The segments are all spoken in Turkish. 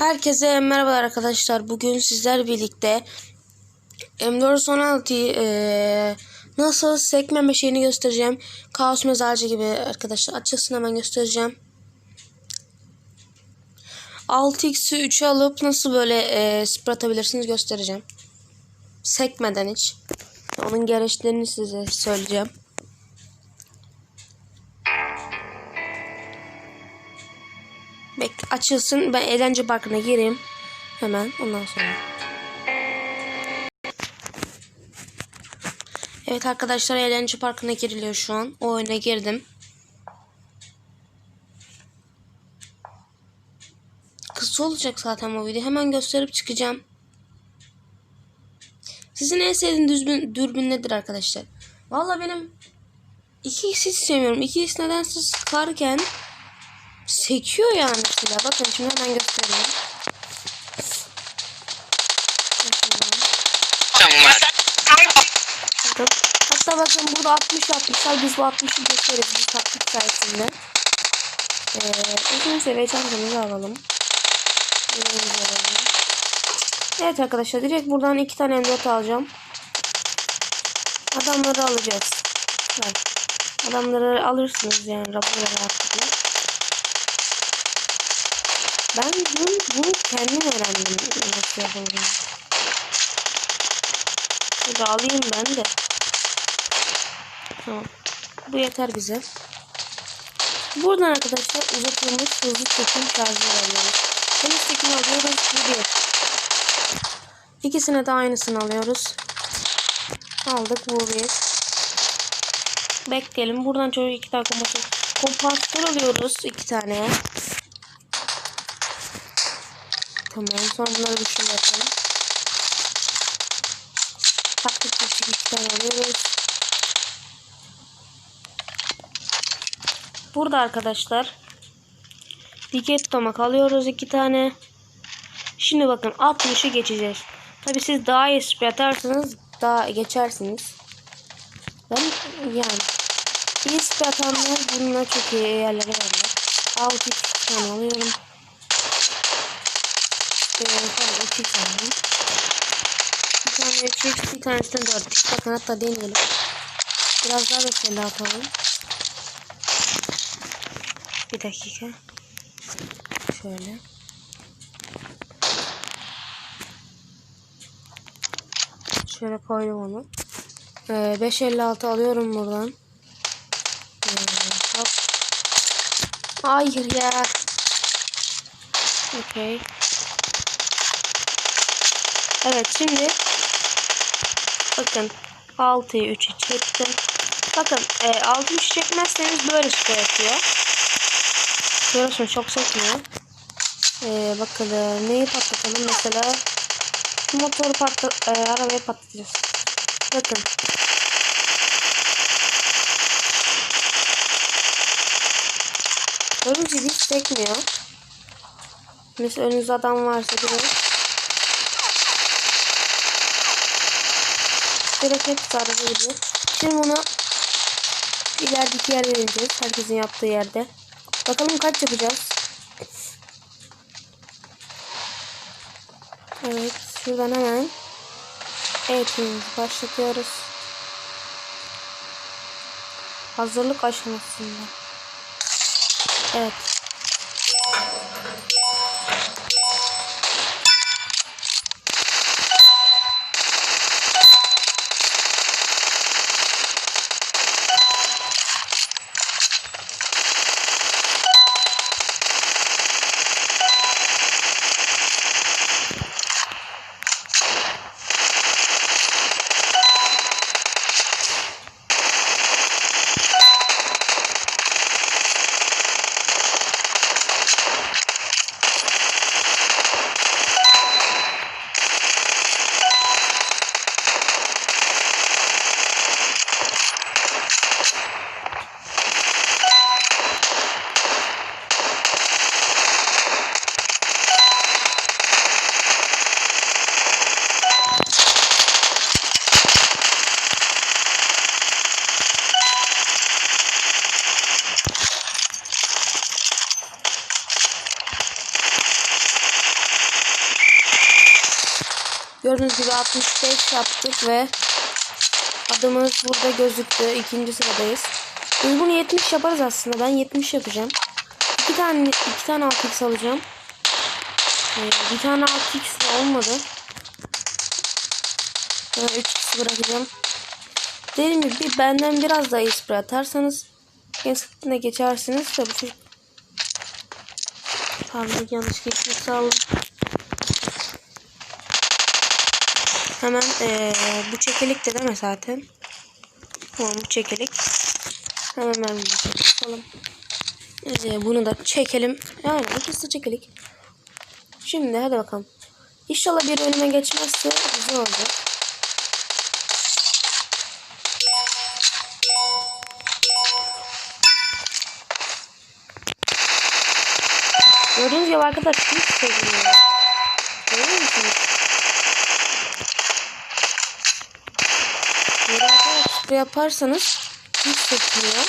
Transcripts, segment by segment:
Herkese merhabalar arkadaşlar. Bugün sizler birlikte M416'yı eee, nasıl sekmeme şeyini göstereceğim. Kaos mezarcı gibi arkadaşlar. Açılsın hemen göstereceğim. 6x'i 3'e alıp nasıl böyle eee sprey atabilirsiniz göstereceğim. Sekmeden hiç. Onun gereçlerini size söyleyeceğim. Bek açılsın. Ben eğlence parkına gireyim. Hemen ondan sonra. Evet arkadaşlar eğlence parkına giriliyor şu an. O oyuna girdim. Kısa olacak zaten bu video. Hemen gösterip çıkacağım. Sizin en sevdiğiniz dürbün, dürbün nedir arkadaşlar? Valla benim 2x hiç sevmiyorum. 2x nedense sıkarken sekiyor yani silah. Bakın şimdi hemen göstereyim. Hatta bakın burada 60 yapmışlar. Biz bu 60'ı geçeriz bu taktik sayesinde. Ee, uzun seviye alalım. Evet arkadaşlar direkt buradan iki tane M4 alacağım. Adamları alacağız. Adamları alırsınız yani rapor artık. Ben bunu, bunu kendim öğrendim. Nasıl yapıldığını. Şöyle alayım ben de. Tamam. Bu yeter bize. Buradan arkadaşlar uzatılmış hızlı çekim şarjı alıyoruz. Temiz çekim alıyoruz. Bir. İkisine de aynısını alıyoruz. Aldık bu bir. Bekleyelim. Buradan çocuk iki tane kompansatör alıyoruz. iki tane. Tamam. Sonra bunları bir şöyle yapalım. Taktik düşük iki alıyoruz. Burada arkadaşlar dikey tutamak alıyoruz iki tane. Şimdi bakın 60'ı geçeceğiz. Tabi siz daha iyi spray atarsanız daha geçersiniz. Ben yani iyi spray atanlar bununla çok iyi yerlere varlar. 6 tane alıyorum. Ee, pardon 2 tane. Bir tane 3x bir tanesinden 4 Bakın hatta deneyelim. Biraz daha da şöyle atalım. Bir dakika. Şöyle. Şöyle koydum onu. Ee, 5.56 alıyorum buradan. Ee. Hayır ya. Okey. Evet şimdi bakın 6'yı 3'ü çektim. Bakın e, 6'yı 3 çekmezseniz böyle skor yapıyor. Görüyorsunuz çok sekmiyor. Ee, bakalım neyi patlatalım mesela motoru patlat e, arabayı patlatacağız. Bakın. Görünce hiç sekmiyor. Mesela önünüzde adam varsa biraz direkt hepsi araba gidiyor. Şimdi bunu ilerideki yerde vereceğiz. Herkesin yaptığı yerde. Bakalım kaç yapacağız. Evet. Şuradan hemen eğitimimizi başlatıyoruz. Hazırlık aşamasında. Evet. Gördüğünüz gibi 65 yaptık ve adımız burada gözüktü. İkinci sıradayız. Biz bunu 70 yaparız aslında. Ben 70 yapacağım. İki tane iki tane 6x alacağım. Ee, bir tane 6x de olmadı. Ben 3x bırakacağım. Dediğim gibi bir benden biraz daha spray atarsanız kesinlikle geçersiniz. Tabii çocuk Pardon yanlış geçmiş sağ olun. Hemen eee, bu çekilik de deme zaten. Tamam bu çekilik. Hemen ben bunu çekelim. Eee, bunu da çekelim. Yani ikisi çekilik. Şimdi hadi bakalım. İnşallah bir önüme geçmezse güzel olacak. Gördüğünüz gibi arkadaşlar hiç sevmiyor. Görüyor musunuz? Böyle arkadaşlar yaparsanız hiç sekmiyor.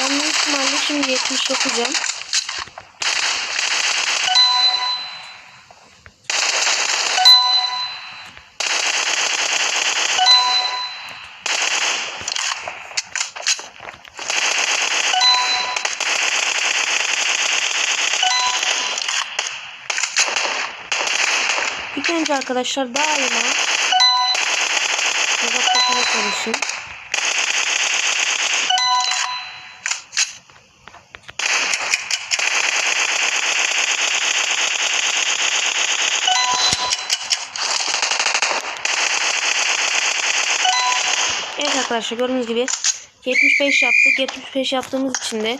Ben büyük ihtimalle şimdi 70 yapacağım. İlk önce arkadaşlar daima çalışın. Evet arkadaşlar gördüğünüz gibi 75 yaptık. 75 yaptığımız için de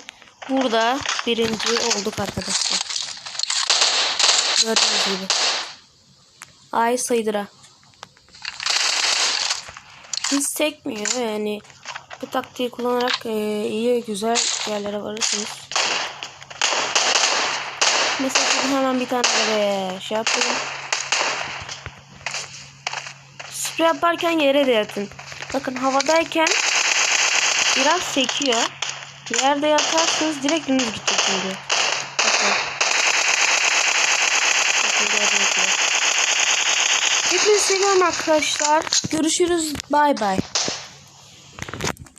burada birinci olduk arkadaşlar. Gördüğünüz gibi. Ay saydıra. Hiç sekmiyor yani. Bu taktiği kullanarak e, iyi güzel yerlere varırsınız. Mesela şimdi hemen bir tane böyle şey yapayım. Sprey yaparken yere de yatın. Bakın havadayken biraz sekiyor. Yerde yatarsanız direkt dümdüz gidecek diyor. Bakın. Bakın gördüğünüz gibi. Hepinizi seviyorum arkadaşlar. Görüşürüz. Bay bay.